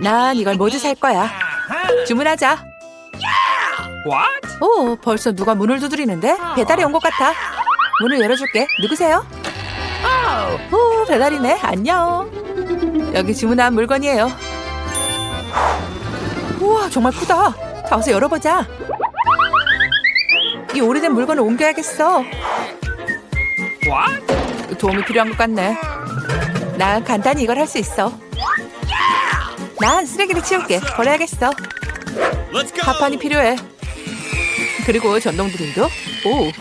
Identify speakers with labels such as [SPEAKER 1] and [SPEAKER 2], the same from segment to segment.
[SPEAKER 1] 난 이걸 모두 살 거야. 주문하자.
[SPEAKER 2] What?
[SPEAKER 1] 오, 벌써 누가 문을 두드리는데? 배달이 온 것 같아. 문을 열어줄게. 누구세요? 오, 배달이네. 안녕. 여기 주문한 물건이에요. 우와, 정말 크다. 자, 어서 열어보자. 이 오래된 물건을 옮겨야겠어.
[SPEAKER 2] What?
[SPEAKER 1] 도움이 필요한 것 같네. 난 간단히 이걸 할 수 있어. 난 쓰레기를 치울게. 버려야겠어. 가판이 필요해. 그리고 전동 드릴도. 오,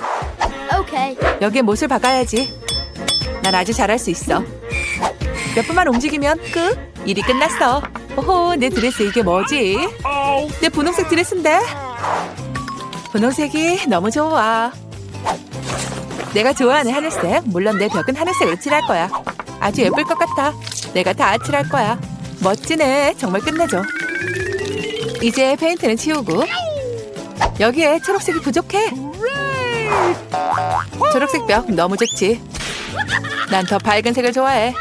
[SPEAKER 3] Okay.
[SPEAKER 1] 여기에 못을 박아야지. 난 아주 잘할 수 있어. 몇 분만 움직이면 끝. 일이 끝났어. 오호, 내 드레스 이게 뭐지? 내 분홍색 드레스인데. 분홍색이 너무 좋아. 내가 좋아하는 하늘색. 물론 내 벽은 하늘색으로 칠할 거야. 아주 예쁠 것 같아. 내가 다 칠할 거야. 멋지네. 정말 끝내줘. 이제 페인트는 치우고 여기에 초록색이 부족해. 초록색 벽 너무 좋지. 난 더 밝은 색을 좋아해.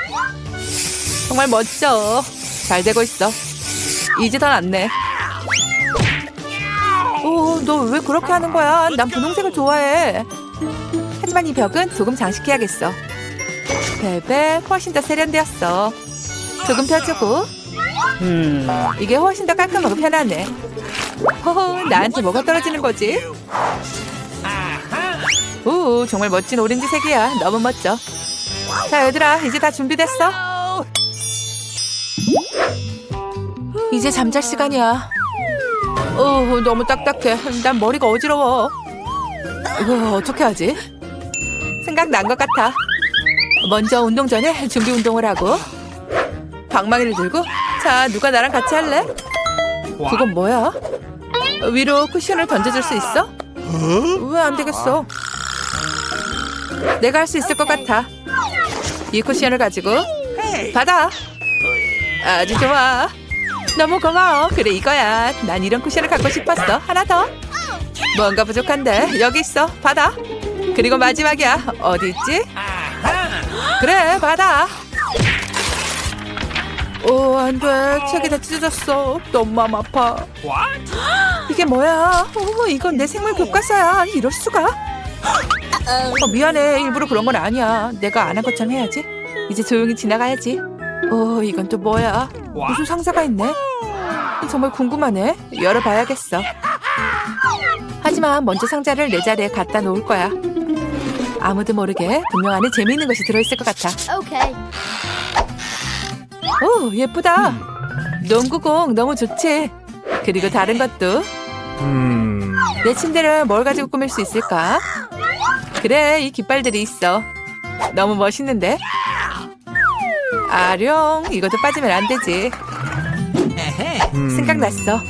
[SPEAKER 1] 정말 멋져. 잘 되고 있어. 이제 더 낫네. 오, 너 왜 그렇게 하는 거야? 난 분홍색을 좋아해. 하지만 이 벽은 조금 장식해야겠어. 벨벳 훨씬 더 세련되었어. 조금 펴주고. 음, 이게 훨씬 더 깔끔하고 편하네. 허허, 나한테 뭐가 떨어지는 거지? 오, 정말 멋진 오렌지색이야. 너무 멋져. 자, 얘들아, 이제 다 준비됐어? 이제 잠잘 시간이야. 어, 너무 딱딱해. 난 머리가 어지러워. 이거 어떻게 하지? 생각난 것 같아. 먼저 운동 전에 준비 운동을 하고 방망이를 들고 자, 누가 나랑 같이 할래? 그건 뭐야? 위로 쿠션을 던져줄 수 있어? 왜 안 되겠어? 내가 할 수 있을 것 같아. 이 쿠션을 가지고 받아. 아주 좋아. 너무 고마워. 그래 이거야. 난 이런 쿠션을 갖고 싶었어. 하나 더. 뭔가 부족한데 여기 있어. 받아. 그리고 마지막이야. 어디 있지? 그래 받아. 오 안돼. 책이 다 찢어졌어. 너무 마음 아파. 이게 뭐야? 어, 이건 내 생물 교과서야. 이럴 수가? 어, 미안해. 일부러 그런 건 아니야. 내가 안 한 것처럼 해야지. 이제 조용히 지나가야지. 어, 이건 또 뭐야? 무슨 상자가 있네? 정말 궁금하네. 열어봐야겠어. 하지만 먼저 상자를 내 자리에 갖다 놓을 거야. 아무도 모르게 분명 안에 재미있는 것이 들어있을 것 같아.
[SPEAKER 3] Okay.
[SPEAKER 1] 오, 예쁘다. 농구공 너무 좋지. 그리고 다른 것도.
[SPEAKER 2] Hmm.
[SPEAKER 1] 내 침대를 뭘 가지고 꾸밀 수 있을까? 그래, 이 깃발들이 있어. 너무 멋있는데? 아령, 이것도 빠지면 안 되지. 생각났어.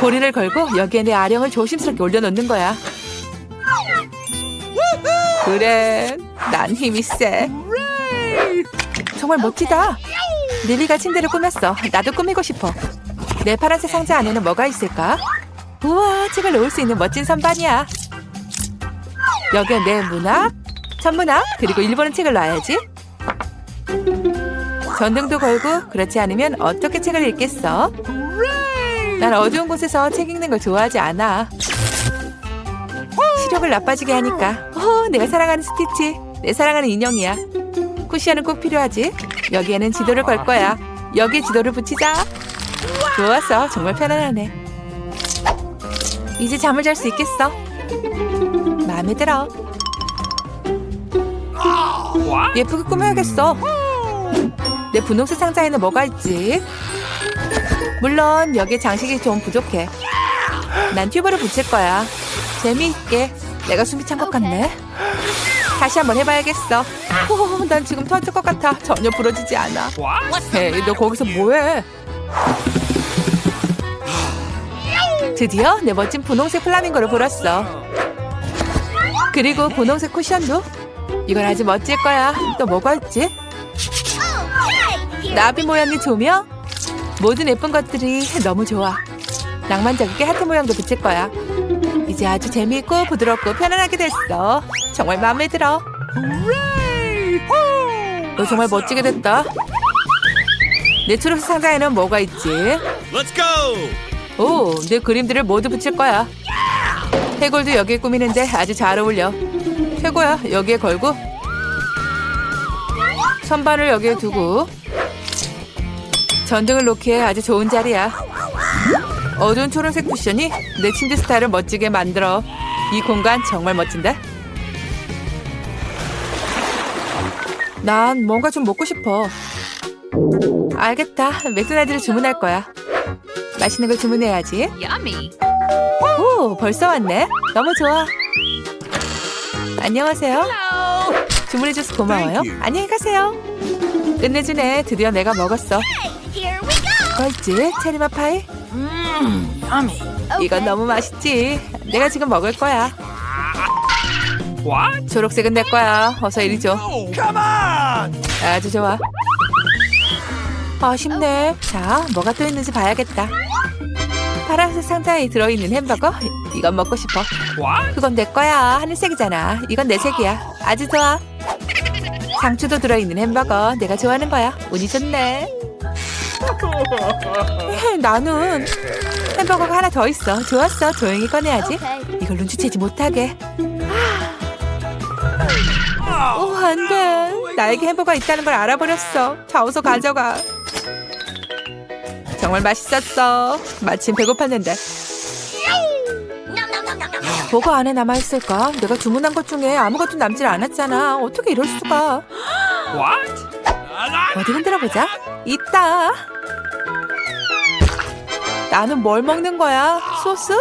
[SPEAKER 1] 고리를 걸고 여기에 내 아령을 조심스럽게 올려놓는 거야. 그래, 난 힘이 세. 정말 멋지다. 릴리가 침대를 꾸몄어. 나도 꾸미고 싶어. 내 파란색 상자 안에는 뭐가 있을까? 우와, 책을 놓을 수 있는 멋진 선반이야. 여기에 내 문학, 천문학, 그리고 일본어 책을 놔야지. 전등도 걸고 그렇지 않으면 어떻게 책을 읽겠어? 난 어두운 곳에서 책 읽는 걸 좋아하지 않아. 시력을 나빠지게 하니까. 어, 내가 사랑하는 스티치, 내 사랑하는 인형이야. 쿠션은 꼭 필요하지. 여기에는 지도를 걸 거야. 여기에 지도를 붙이자. 좋았어, 정말 편안하네. 이제 잠을 잘 수 있겠어. 마음에 들어. 예쁘게 꾸며야겠어. 내 분홍색 상자에는 뭐가 있지? 물론 여기에 장식이 좀 부족해. 난 튜브를 붙일 거야. 재미있게. 내가 숨이 찬 것 같네. 다시 한번 해봐야겠어. 오, 난 지금 터질 것 같아. 전혀 부러지지 않아. 에이, 너 거기서 뭐해? 드디어 내 멋진 분홍색 플라밍고를 불었어. 그리고 분홍색 쿠션도. 이건 아주 멋질 거야. 또 뭐가 있지? 나비 모양의 조명? 모든 예쁜 것들이 너무 좋아. 낭만적이게 하트 모양도 붙일 거야. 이제 아주 재미있고 부드럽고 편안하게 됐어. 정말 마음에 들어. 너 정말 멋지게 됐다. 내 초록색 상자에는 뭐가 있지?
[SPEAKER 2] Let's go.
[SPEAKER 1] 오, 내 그림들을 모두 붙일 거야. 해골도 여기에 꾸미는데 아주 잘 어울려. 최고야. 여기에 걸고 선반을 여기에 두고 전등을 놓기에 아주 좋은 자리야. 어두운 초록색 쿠션이 내 침대 스타일을 멋지게 만들어. 이 공간 정말 멋진데? 난 뭔가 좀 먹고 싶어. 알겠다. 맥도날드를 주문할 거야. 맛있는 걸 주문해야지.
[SPEAKER 3] Yummy.
[SPEAKER 1] 오, 벌써 왔네. 너무 좋아. 안녕하세요. 주문해줘서 고마워요. 안녕히 가세요. 끝내주네. 드디어 내가 먹었어. 있지? 체리맛 파이?
[SPEAKER 3] Yummy.
[SPEAKER 1] 이건 너무 맛있지. 내가 지금 먹을 거야.
[SPEAKER 2] What?
[SPEAKER 1] 초록색은 내 거야. 어서 이리 줘.
[SPEAKER 2] Come on.
[SPEAKER 1] 아주 좋아. 아쉽네. 자, 뭐가 또 있는지 봐야겠다. 파란색 상자에 들어있는 햄버거? 이건 먹고 싶어.
[SPEAKER 2] What?
[SPEAKER 1] 그건 내 거야. 하늘색이잖아. 이건 내 색이야. 아주 좋아. 상추도 들어있는 햄버거. 내가 좋아하는 거야. 운이 좋네. 헤, 나는 햄버거가 하나 더 있어. 좋았어. 조용히 꺼내야지. 이걸 눈치채지 못하게. 오, 안 돼. 나에게 햄버거가 있다는 걸 알아버렸어. 자, 어서 가져가. 정말 맛있었어. 마침 배고팠는데. 뭐가 안에 남아있을까? 내가 주문한 것 중에 아무것도 남질 않았잖아. 어떻게 이럴 수가. 어디 흔들어 보자. 있다. 나는 뭘 먹는 거야? 소스?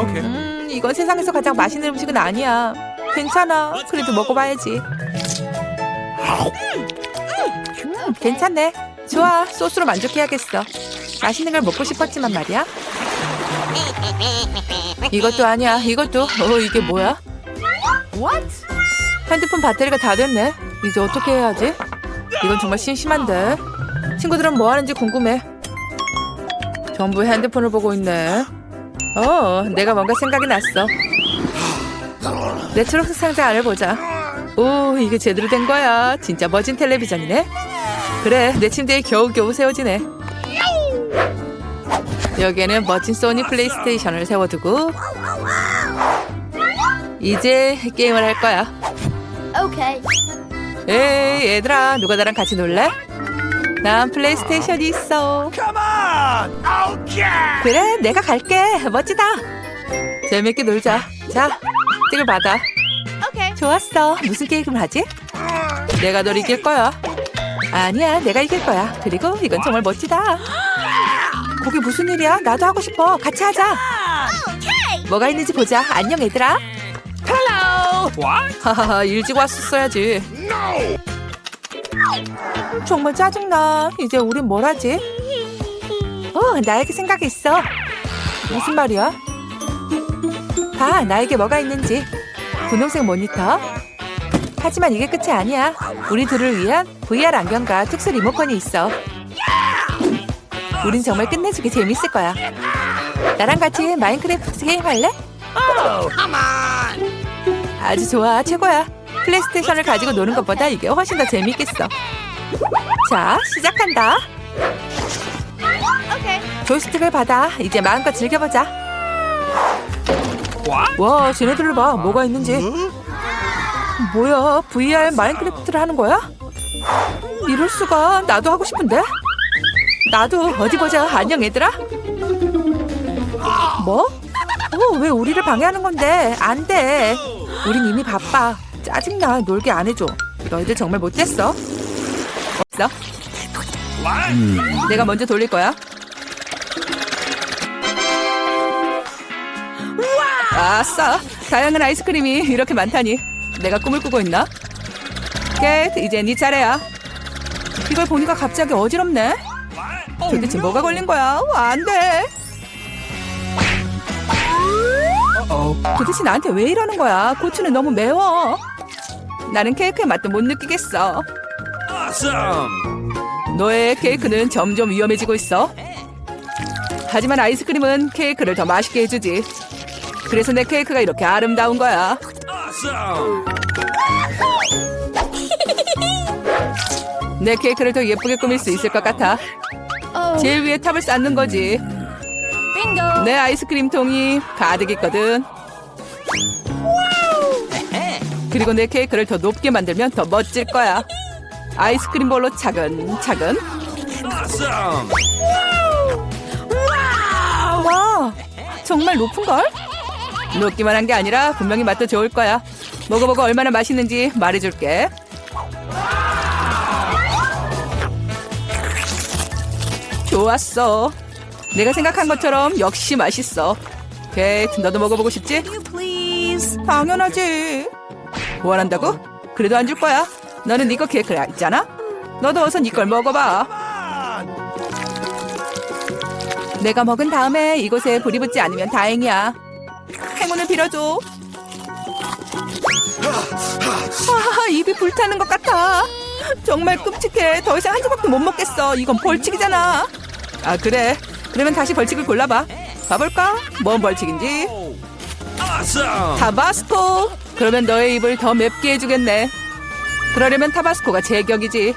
[SPEAKER 2] Okay.
[SPEAKER 1] 음, 이건 세상에서 가장 맛있는 음식은 아니야. 괜찮아. 그래도 먹어봐야지. 음, 괜찮네. 좋아. 소스로 만족해야겠어. 맛있는 걸 먹고 싶었지만 말이야. 이것도 아니야. 이것도. 어, 이게 뭐야?
[SPEAKER 3] What?
[SPEAKER 1] 핸드폰 배터리가 다 됐네. 이제 어떻게 해야지? 이건 정말 심심한데. 친구들은 뭐 하는지 궁금해. 전부 핸드폰을 보고 있네. 어, 내가 뭔가 생각이 났어. 내 초록색 상자 안을 보자. 오, 이게 제대로 된 거야. 진짜 멋진 텔레비전이네. 그래, 내 침대에 겨우겨우 세워지네. 여기에는 멋진 소니 플레이스테이션을 세워두고 이제 게임을 할 거야.
[SPEAKER 3] Okay.
[SPEAKER 1] 에이 얘들아 누가 나랑 같이 놀래? 난 플레이스테이션이 있어
[SPEAKER 2] Come on. Okay.
[SPEAKER 1] 그래 내가 갈게 멋지다 재밌게 놀자 자 ติ๊을 받아.
[SPEAKER 3] Okay.
[SPEAKER 1] 좋았어. 무슨 게임을 하지? 내가 널 이길 거야. 아니야 내가 이길 거야. 그리고 이건 정말 멋지다. 거기 무슨 일이야? 나도 하고 싶어. 같이 하자. 뭐가 있는지 보자. 안녕 얘들아.
[SPEAKER 2] What?
[SPEAKER 1] 하하하 일찍 왔었어야지. 정말 짜증나. 이제 우린 뭘 하지? 어 나에게 생각이 있어. 무슨 말이야? 봐 나에게 뭐가 있는지. 분홍색 모니터. 하지만 이게 끝이 아니야. 우리 둘을 위한 VR 안경과 특수 리모컨이 있어. 우린 정말 끝내주기 재밌을 거야. 나랑 같이 마인크래프트 게임 할래? 아주 좋아 최고야. 플레이스테이션을 가지고 노는 것보다 이게 훨씬 더 재밌겠어. 자 시작한다.
[SPEAKER 3] Okay.
[SPEAKER 1] 조이스틱을 받아. 이제 마음껏 즐겨보자? 와 쟤네들을 봐. 뭐가 있는지. 뭐야 VR 마인크래프트를 하는 거야? 이럴 수가. 나도 하고 싶은데. 나도 어디 보자. 안녕 얘들아. 뭐? 어, 왜 우리를 방해하는 건데? 안 돼. 우린 이미 바빠. 짜증나. 놀게 안 해줘. 너희들 정말 못됐어. 없어? 내가 먼저 돌릴 거야. 아싸! 다양한 아이스크림이 이렇게 많다니. 내가 꿈을 꾸고 있나? 겟, 이제 네 차례야. 이걸 보니까 갑자기 어지럽네. 도대체 뭐가 걸린 거야? 와, 안 돼. 도대체 나한테 왜 이러는 거야? 고추는 너무 매워. 나는 케이크의 맛도 못 느끼겠어. 너의 케이크는 점점 위험해지고 있어. 하지만 아이스크림은 케이크를 더 맛있게 해주지. 그래서 내 케이크가 이렇게 아름다운 거야. 내 케이크를 더 예쁘게 꾸밀 수 있을 것 같아.
[SPEAKER 3] Oh.
[SPEAKER 1] 제일 위에 탑을 쌓는 거지. 내 아이스크림 통이 가득 있거든. 그리고 내 케이크를 더 높게 만들면 더 멋질 거야. 아이스크림 볼로 차근차근. 와, 정말 높은 걸? 높기만 한 게 아니라 분명히 맛도 좋을 거야. 먹어보고 얼마나 맛있는지 말해줄게. 좋았어. 내가 생각한 것처럼 역시 맛있어. 케이트, 너도 먹어보고 싶지? 당연하지. 원한다고? 그래도 안 줄 거야. 너는 네거 케이크를 있잖아. 너도 어서 네걸 먹어봐. 내가 먹은 다음에 이곳에 불이 붙지 않으면 다행이야. 빌어줘. 아, 입이 불타는 것 같아. 정말 끔찍해. 더 이상 한 조각도 못 먹겠어. 이건 벌칙이잖아. 아, 그래. 그러면 다시 벌칙을 골라봐. 봐볼까? 뭔 벌칙인지. 타바스코. 그러면 너의 입을 더 맵게 해주겠네. 그러려면 타바스코가 제격이지.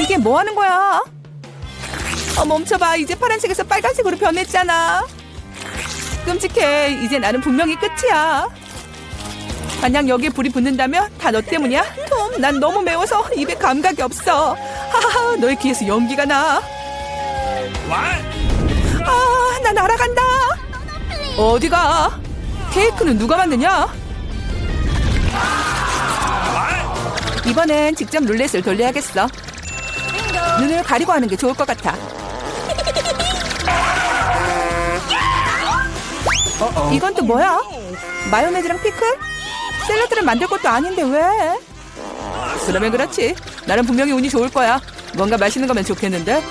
[SPEAKER 1] 이게 뭐 하는 거야? 어, 멈춰봐. 이제 파란색에서 빨간색으로 변했잖아. 끔찍해. 이제 나는 분명히 끝이야. 만약 여기에 불이 붙는다면 다 너 때문이야? 톰, 난 너무 매워서 입에 감각이 없어. 하하하, 너의 귀에서 연기가 나. 아, 나 날아간다. 어디가? 케이크는 누가 만드냐? 이번엔 직접 룰렛을 돌려야겠어. 눈을 가리고 하는 게 좋을 것 같아. 이건 또 뭐야? 마요네즈랑 피클? 샐러드를 만들 것도 아닌데 왜? 그러면 그렇지. 나는 분명히 운이 좋을 거야. 뭔가 맛있는 거면 좋겠는데.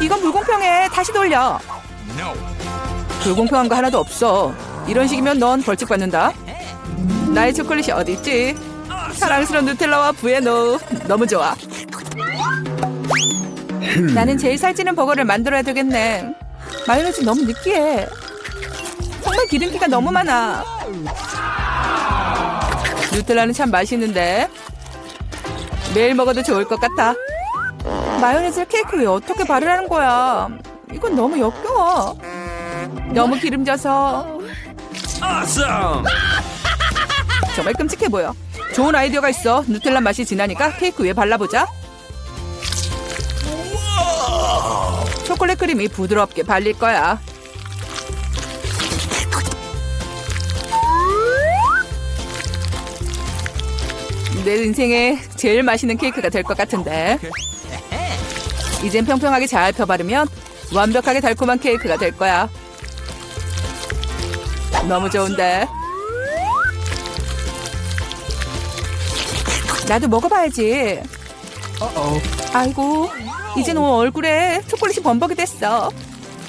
[SPEAKER 1] 이건 불공평해. 다시 돌려. 불공평한 거 하나도 없어. 이런 식이면 넌 벌칙 받는다. 나의 초콜릿이 어디 있지? 사랑스러운 누텔라와 부에노 너무 좋아. 나는 제일 살찌는 버거를 만들어야 되겠네. 마요네즈 너무 느끼해. 정말 기름기가 너무 많아. 누텔라는 참 맛있는데 매일 먹어도 좋을 것 같아. 마요네즈를 케이크 위에 어떻게 바르라는 거야? 이건 너무 역겨워. 너무 기름져서. 정말 끔찍해 보여. 좋은 아이디어가 있어. 누텔라 맛이 진하니까 케이크 위에 발라보자. 초콜릿 크림이 부드럽게 발릴 거야. 내 인생에 제일 맛있는 케이크가 될 것 같은데. 이젠 평평하게 잘 펴바르면 완벽하게 달콤한 케이크가 될 거야. 너무 좋은데. 나도 먹어봐야지. 아이고, 이제 너 얼굴에 초콜릿이 범벅이 됐어.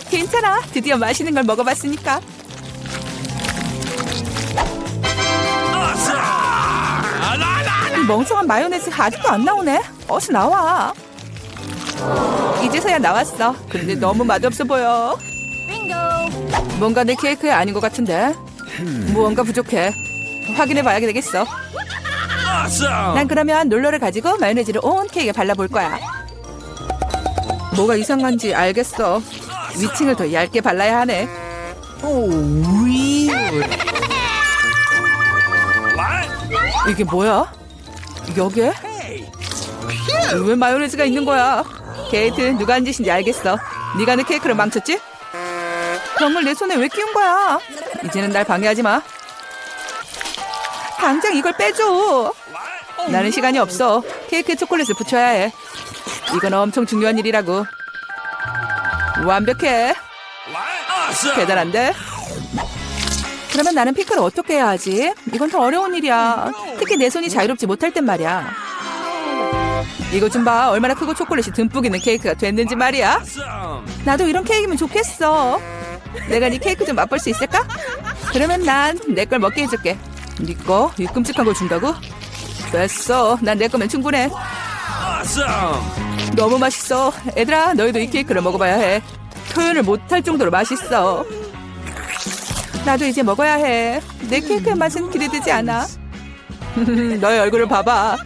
[SPEAKER 1] 괜찮아. 드디어 맛있는 걸 먹어봤으니까. 이 멍청한 마요네즈가 아직도 안 나오네. 어서 나와. 이제서야 나왔어. 그런데 너무 맛없어 보여.
[SPEAKER 3] Bingo.
[SPEAKER 1] 뭔가 내 케이크에 아닌 것 같은데. 무언가 부족해. 확인해 봐야 되겠어. 난 그러면 롤러를 가지고 마요네즈를 온 케이크에 발라볼 거야. 뭐가 이상한지 알겠어. 위층을 더 얇게 발라야 하네.
[SPEAKER 2] What?
[SPEAKER 1] 이게 뭐야? 여기에? 왜 마요네즈가 있는 거야? 케이트 누가 한 짓인지 알겠어. 네가 내 케이크를 망쳤지? 그런 걸 내 손에 왜 끼운 거야? 이제는 날 방해하지 마. 당장 이걸 빼줘. 나는 시간이 없어. 케이크에 초콜릿을 붙여야 해. 이건 엄청 중요한 일이라고. 완벽해. 대단한데? 그러면 나는 피클을 어떻게 해야 하지? 이건 더 어려운 일이야. 특히 내 손이 자유롭지 못할 땐 말이야. 이거 좀 봐. 얼마나 크고 초콜릿이 듬뿍 있는 케이크가 됐는지 말이야. 나도 이런 케이크면 좋겠어. 내가 네 케이크 좀 맛볼 수 있을까? 그러면 난 내 걸 먹게 해줄게. 네 거? 이 끔찍한 걸 준다고? 됐어. 난 내 거면 충분해. 너무 맛있어. 얘들아, 너희도 이 케이크를 먹어봐야 해. 표현을 못할 정도로 맛있어. 나도 이제 먹어야 해. 내 케이크의 맛은 기대되지 않아. 너의 얼굴을 봐봐.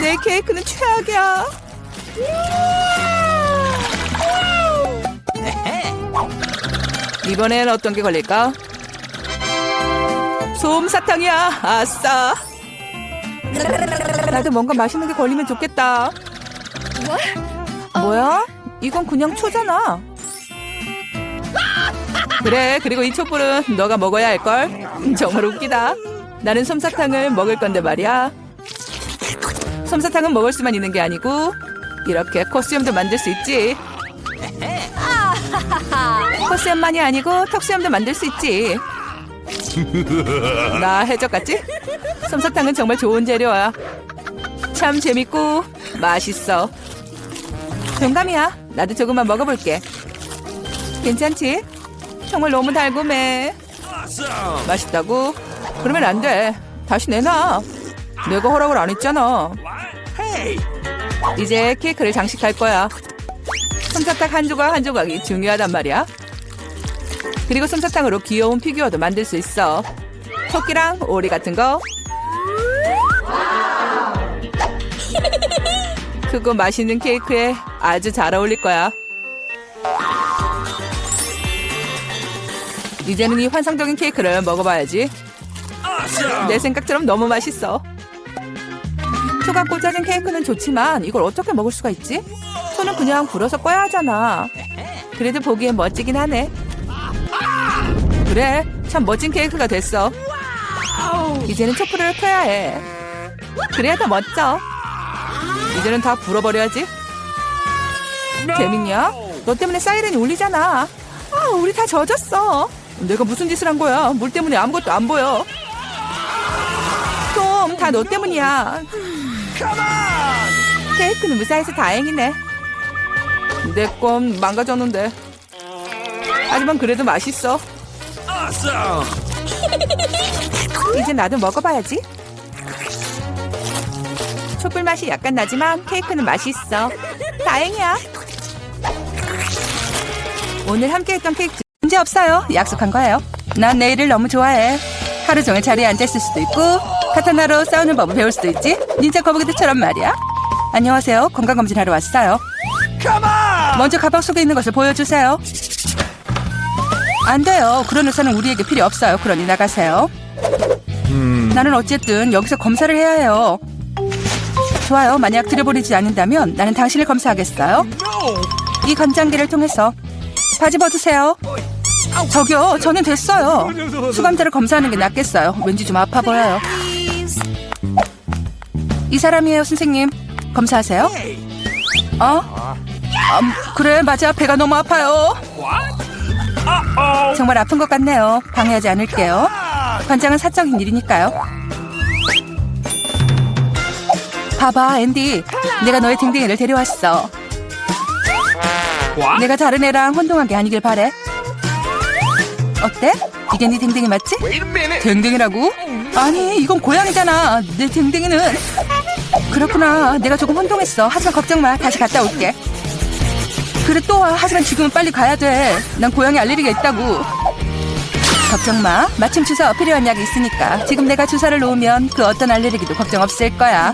[SPEAKER 1] 내 케이크는 최악이야. 이번엔 어떤 게 걸릴까? 솜사탕이야. 아싸. 나도 뭔가 맛있는 게 걸리면 좋겠다. 뭐야? 이건 그냥 초잖아. 그래, 그리고 이 촛불은 너가 먹어야 할걸. 정말 웃기다. 나는 솜사탕을 먹을 건데 말이야. 솜사탕은 먹을 수만 있는 게 아니고 이렇게 코스염도 만들 수 있지. 코스염만이 아니고 턱수염도 만들 수 있지. 나 해적 같지? 솜사탕은 정말 좋은 재료야. 참 재밌고 맛있어. 동감이야. 나도 조금만 먹어볼게. 괜찮지? 정말 너무.
[SPEAKER 2] Awesome.
[SPEAKER 1] 맛있다고? 그러면 안 돼. 다시 내놔. 내가 허락을 안 했잖아. 이제 케이크를 장식할 거야. 솜사탕 한 조각 한 조각이 중요하단 말이야. 그리고 솜사탕으로 귀여운 피규어도 만들 수 있어. 토끼랑 오리 같은 거. 크고 맛있는 케이크에 아주 잘 어울릴 거야. 이제는 이 환상적인 케이크를 먹어봐야지. 내 생각처럼 너무 맛있어. 초가 꽂아진 케이크는 좋지만 이걸 어떻게 먹을 수가 있지? 손은 그냥 불어서 꺼야 하잖아. 그래도 보기엔 멋지긴 하네. 그래, 참 멋진 케이크가 됐어. 이제는 촛불을 켜야 해. 그래야 더 멋져. 이제는 다 불어버려야지. 재밌냐? 너 때문에 사이렌이 울리잖아. 아, 우리 다 젖었어. 내가 무슨 짓을 한 거야? 물 때문에 아무것도 안 보여. 톰, 다 너 때문이야. 케이크는 무사해서 다행이네. 내 건 망가졌는데. 하지만 그래도 맛있어. 이제 나도 먹어봐야지. 촛불 맛이 약간 나지만 케이크는 맛있어. 다행이야. 오늘 함께했던 케이크 문제 없어요. 약속한 거예요. 난 내일을 너무 좋아해. 하루 종일 자리에 앉아 있을 수도 있고 카타나로 싸우는 법을 배울 수도 있지. 닌자 거북이들처럼 말이야. 안녕하세요. 건강 검진하러 왔어요.
[SPEAKER 2] Come on.
[SPEAKER 1] 먼저 가방 속에 있는 것을 보여주세요. 안 돼요. 그런 의사는 우리에게 필요 없어요. 그러니 나가세요. 나는 어쨌든 여기서 검사를 해야 해요. 좋아요. 만약 들여버리지 않는다면 나는 당신을 검사하겠어요. 이 건장기를 통해서 바지 벗으세요. 저기요. 저는 됐어요. 수감자를 검사하는 게 낫겠어요. 왠지 좀 아파 보여요. 이 사람이에요, 선생님. 검사하세요. 어? 음, 그래, 맞아. 배가 너무 아파요. 정말 아픈 것 같네요. 방해하지 않을게요. 관장은 사적인 일이니까요. 봐봐, 앤디. 내가 너의 댕댕이를 데려왔어. 내가 다른 애랑 혼동한 게 아니길 바래. 어때? 이게 네 댕댕이 맞지? 댕댕이라고? 아니, 이건 고양이잖아. 내 댕댕이는. 그렇구나. 내가 조금 혼동했어. 하지만 걱정 마. 다시 갔다 올게. 그래 또 와. 하지만 지금은 빨리 가야 돼. 난 고양이 알레르기가 있다고. 걱정 마. 마침 주사 필요한 약이 있으니까. 지금 내가 주사를 놓으면 그 어떤 알레르기도 걱정 없을 거야.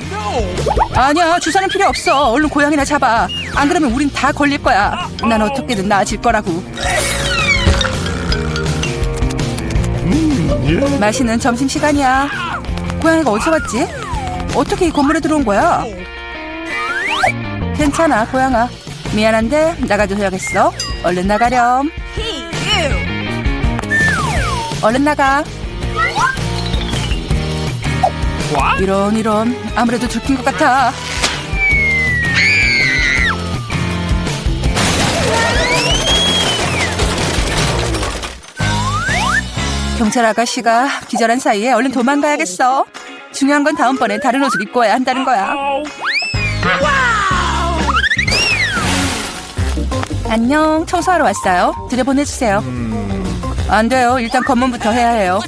[SPEAKER 1] 아니야. 주사는 필요 없어. 얼른 고양이나 잡아. 안 그러면 우린 다 걸릴 거야. 난 어떻게든 나아질 거라고. 마시는 점심 시간이야. 고양이가 어디서 왔지? 어떻게 이 건물에 들어온 거야? 괜찮아, 고양아. 미안한데 나가줘야겠어. 얼른 나가렴. 얼른 나가. 이런 이런 아무래도 들킨 것 같아. 경찰 아가씨가 기절한 사이에 얼른 도망가야겠어. 중요한 건 다음번에 다른 옷을 입고 와야 한다는 거야. 안녕, 청소하러 왔어요. 들여보내주세요. 안 돼요. 일단 검문부터 해야 해요.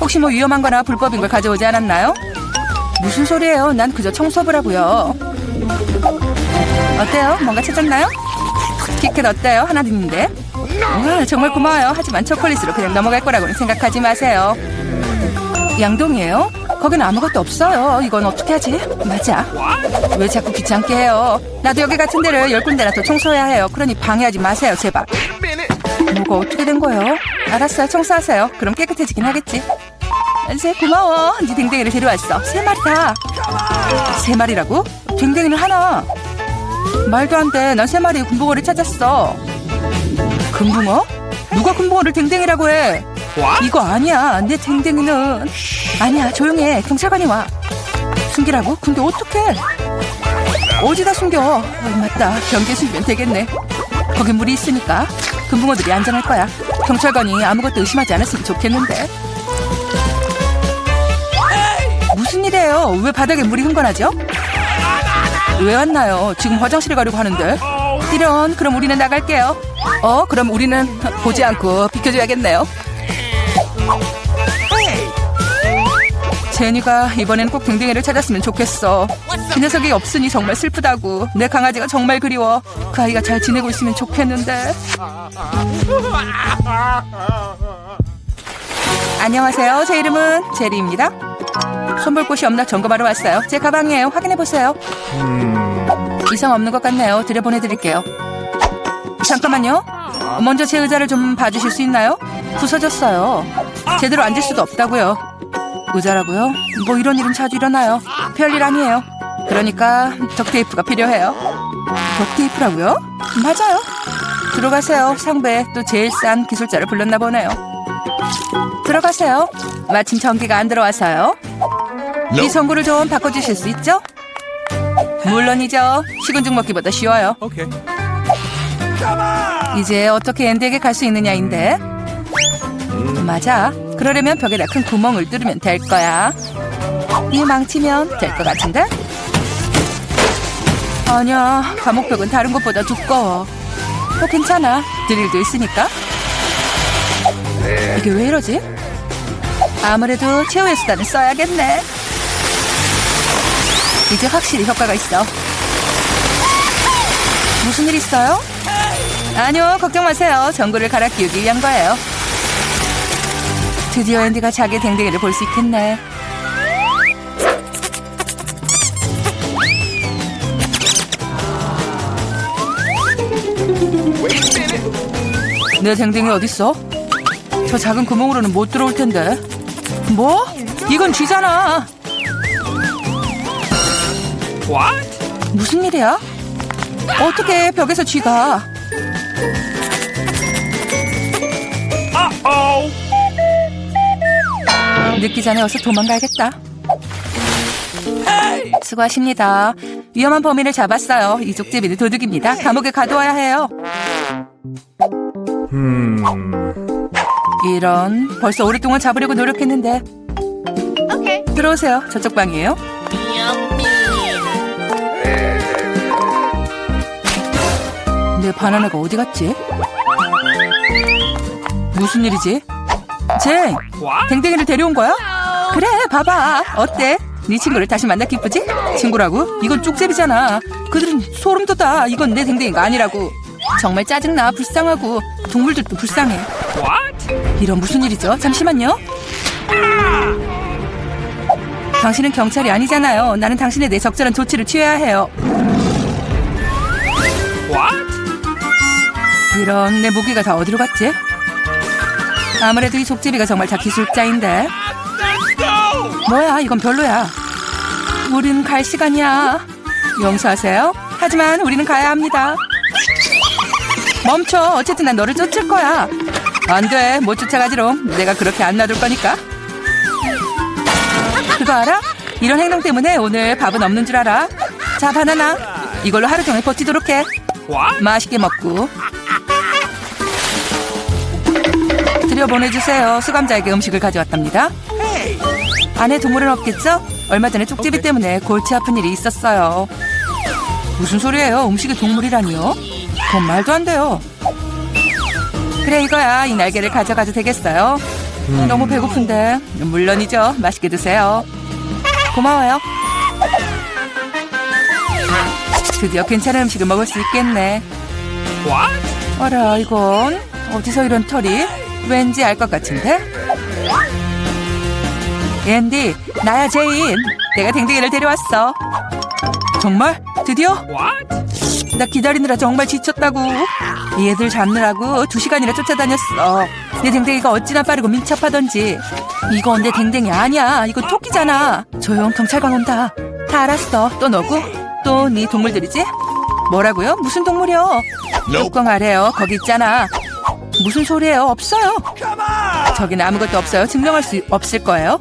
[SPEAKER 1] 혹시 뭐 위험한 거나 불법인 걸 가져오지 않았나요? 무슨 소리예요? 난 그저 청소를 하고요. 어때요? 뭔가 찾았나요? 키켓 어때요? 하나 있는데. 와, 정말 고마워요. 하지만 초콜릿으로 그냥 넘어갈 거라고는 생각하지 마세요. 양동이에요? 거긴 아무것도 없어요. 이건 어떻게 하지? 맞아. 왜 자꾸 귀찮게 해요? 나도 여기 같은 데를 열 군데나 더 청소해야 해요. 그러니 방해하지 마세요, 제발. 뭐가 어떻게 된 거예요? 알았어요, 청소하세요. 그럼 깨끗해지긴 하겠지. 새 고마워. 네 댕댕이를 데려왔어. 세 마리다. 세 마리라고? 댕댕이는 하나. 말도 안 돼. 난 세 마리의 금붕어를 찾았어. 금붕어? 누가 금붕어를 댕댕이라고 해? 이거 아니야. 내 댕댕이는 아니야. 조용해. 경찰관이 와. 숨기라고? 근데 어떡해? 어디다 숨겨? 어, 맞다. 경계 숨기면 되겠네. 거기 물이 있으니까 금붕어들이 안전할 거야. 경찰관이 아무것도 의심하지 않았으면 좋겠는데. 무슨 일이에요? 왜 바닥에 물이 흥건하죠? 왜 왔나요? 지금 화장실에 가려고 하는데. 이런, 그럼 우리는 나갈게요. 어, 그럼 우리는 보지 않고 비켜줘야겠네요. 제니가 이번엔 꼭 댕댕이를 찾았으면 좋겠어. 그 녀석이 없으니 정말 슬프다고. 내 강아지가 정말 그리워. 그 아이가 잘 지내고 있으면 좋겠는데. 안녕하세요. 제 이름은 제리입니다. 손볼 곳이 없나 점검하러 왔어요. 제 가방이에요. 확인해 보세요. 이상 없는 것 같네요. 들여 보내드릴게요. 잠깐만요. 먼저 제 의자를 좀 봐주실 수 있나요? 부서졌어요. 제대로 앉을 수도 없다고요. 의자라고요? 뭐 이런 일은 자주 일어나요. 별일 아니에요. 그러니까 덕테이프가 필요해요. 덕테이프라고요? 맞아요. 들어가세요. 상배 또 제일 싼 기술자를 불렀나 보네요. 들어가세요. 마침 전기가 안 들어와서요. 이 전구를 좀 바꿔주실 수 있죠? 물론이죠. 식은 죽 먹기보다 쉬워요. 이제 어떻게 앤디에게 갈 수 있느냐인데. 맞아. 그러려면 벽에다 큰 구멍을 뚫으면 될 거야. 이 망치면 될 것 같은데? 아니야. 감옥벽은 다른 것보다 두꺼워. 어, 괜찮아. 드릴도 있으니까. 이게 왜 이러지? 아무래도 최후의 수단을 써야겠네. 이제 확실히 효과가 있어. 무슨 일 있어요? 아니요, 걱정 마세요. 전구를 갈아 끼우기 위한 거예요. 드디어 앤디가 자기 댕댕이를 볼 수 있겠네. 내 댕댕이 어딨어? 저 작은 구멍으로는 못 들어올 텐데. 뭐? 이건 쥐잖아.
[SPEAKER 2] What?
[SPEAKER 1] 무슨 일이야? 어떻게 벽에서 쥐가?
[SPEAKER 2] Uh-oh.
[SPEAKER 1] 늦기 전에 어서 도망가야겠다. 수고하십니다. 위험한 범인을 잡았어요. 이 족제비는 도둑입니다. 감옥에 가둬야 해요. 이런 벌써 오랫동안 잡으려고 노력했는데
[SPEAKER 3] Okay.
[SPEAKER 1] 들어오세요. 저쪽 방이에요. 내 바나나가 어디 갔지? 무슨 일이지? 쟁!
[SPEAKER 2] What?
[SPEAKER 1] 댕댕이를 데려온 거야? 그래, 봐봐. 어때? 네 친구를 다시 만나 기쁘지? 친구라고? 이건 쪽제비잖아. 그들은 소름 돋아. 이건 내 댕댕이가 아니라고. 정말 짜증나. 불쌍하고. 동물들도 불쌍해.
[SPEAKER 2] What?
[SPEAKER 1] 이런 무슨 일이죠? 잠시만요. 당신은 경찰이 아니잖아요. 나는 당신에 대해 적절한 조치를 취해야 해요.
[SPEAKER 2] What?
[SPEAKER 1] 이런 내 모기가 다 어디로 갔지? 아무래도 이 족제비가 정말 다 기술자인데. 뭐야, 이건 별로야. 우린 갈 시간이야. 용서하세요. 하지만 우리는 가야 합니다. 멈춰. 어쨌든 난 너를 쫓을 거야. 안 돼. 못 쫓아가지롱. 내가 그렇게 안 놔둘 거니까. 그거 알아? 이런 행동 때문에 오늘 밥은 없는 줄 알아. 자, 바나나. 이걸로 하루 종일 버티도록 해. 맛있게 먹고. 들여보내주세요. 수감자에게 음식을 가져왔답니다. 안에 동물은 없겠죠? 얼마 전에 쪽제비 때문에 골치 아픈 일이 있었어요. 무슨 소리예요? 음식이 동물이라니요? 그건 말도 안 돼요. 그래 이거야. 이 날개를 가져가도 되겠어요? 너무 배고픈데. 물론이죠. 맛있게 드세요. 고마워요. 드디어 괜찮은 음식을 먹을 수 있겠네. 어라 이건 어디서 이런 털이? 왠지 알 것 같은데? 앤디, 나야 제인. 내가 댕댕이를 데려왔어. 정말? 드디어?
[SPEAKER 2] What?
[SPEAKER 1] 나 기다리느라 정말 지쳤다고. 얘들 잡느라고 두 시간이나 쫓아다녔어. 내 댕댕이가 어찌나 빠르고 민첩하던지. 이거 내 댕댕이 아니야. 이거 토끼잖아. 조용 경찰관 온다. 다 알았어. 또 너고? 또 네 동물들이지? 뭐라고요? 무슨 동물이요? 뚜껑 아래요. 거기 있잖아. 무슨 소리예요? 없어요. 저기는 아무것도 없어요. 증명할 수 없을 거예요.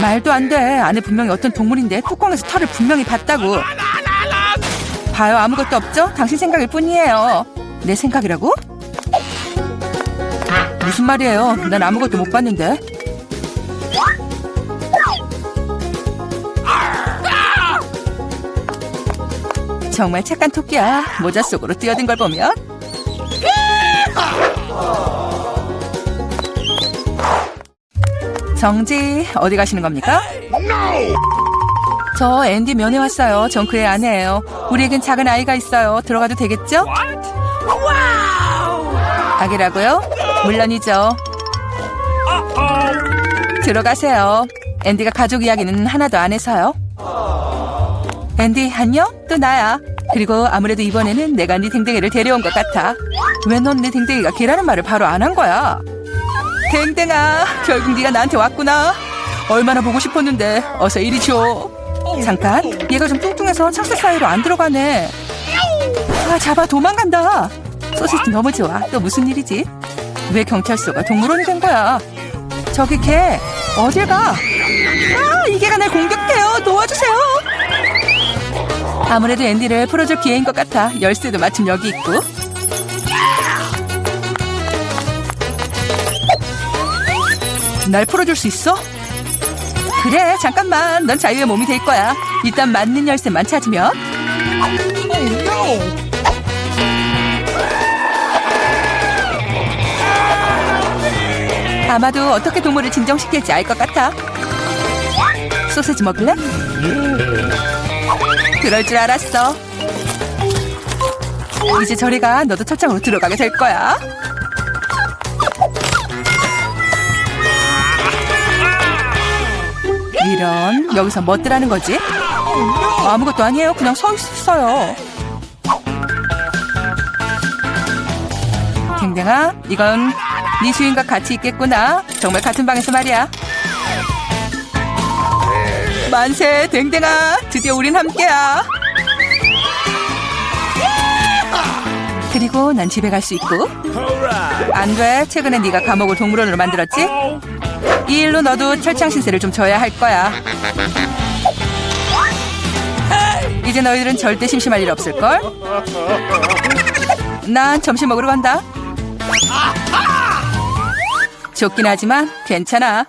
[SPEAKER 1] 말도 안 돼. 안에 분명히 어떤 동물인데 뚜껑에서 털을 분명히 봤다고. 봐요. 아무것도 없죠? 당신 생각일 뿐이에요. 내 생각이라고? 무슨 말이에요? 난 아무것도 못 봤는데. 정말 착한 토끼야. 모자 속으로 뛰어든 걸 보면. 정지, 어디 가시는 겁니까? 저 앤디 면회 왔어요. 전 그의 아내예요. 우리에겐 작은 아이가 있어요. 들어가도 되겠죠? 아기라고요? 물론이죠.
[SPEAKER 2] Uh-oh.
[SPEAKER 1] 들어가세요. 앤디가 가족 이야기는 하나도 안 해서요. 앤디 안녕? 또 나야. 그리고 아무래도 이번에는 내가 네 댕댕이를 데려온 것 같아. 왜넌내 댕댕이가 걔라는 말을 바로 안 한 거야? 댕댕아, 결국 네가 나한테 왔구나. 얼마나 보고 싶었는데 어서 이리 줘. 잠깐, 얘가 좀 뚱뚱해서 창세 사이로 안 들어가네. 아, 잡아 도망간다. 소시지 너무 좋아. 또 무슨 일이지? 왜 경찰서가 동물원이 된 거야? 저기 걔 어딜 가? 아, 이 개가 날 공격해요. 도와주세요. 아무래도 앤디를 풀어줄 기회인 것 같아. 열쇠도 마침 여기 있고. 날 풀어줄 수 있어? 그래, 잠깐만. 넌 자유의 몸이 될 거야. 일단 맞는 열쇠만 찾으면. 아마도 어떻게 동물을 진정시킬지 알 것 같아. 소세지 먹을래? 그럴 줄 알았어. 이제 저리 가. 너도 철장으로 들어가게 될 거야. 이런 여기서 멋들하는 거지? 아무것도 아니에요. 그냥 서 있어요. 댕댕아, 이건 네 주인과 같이 있겠구나. 정말 같은 방에서 말이야. 만세, 댕댕아. 드디어 우린 함께야. 그리고 난 집에 갈 수 있고. 안 돼. 최근에 네가 감옥을 동물원으로 만들었지? 이 일로 너도 철창 신세를 좀 져야 할 거야. 이제 너희들은 절대 심심할 일 없을걸? 난 점심 먹으러 간다. 좋긴 하지만 괜찮아.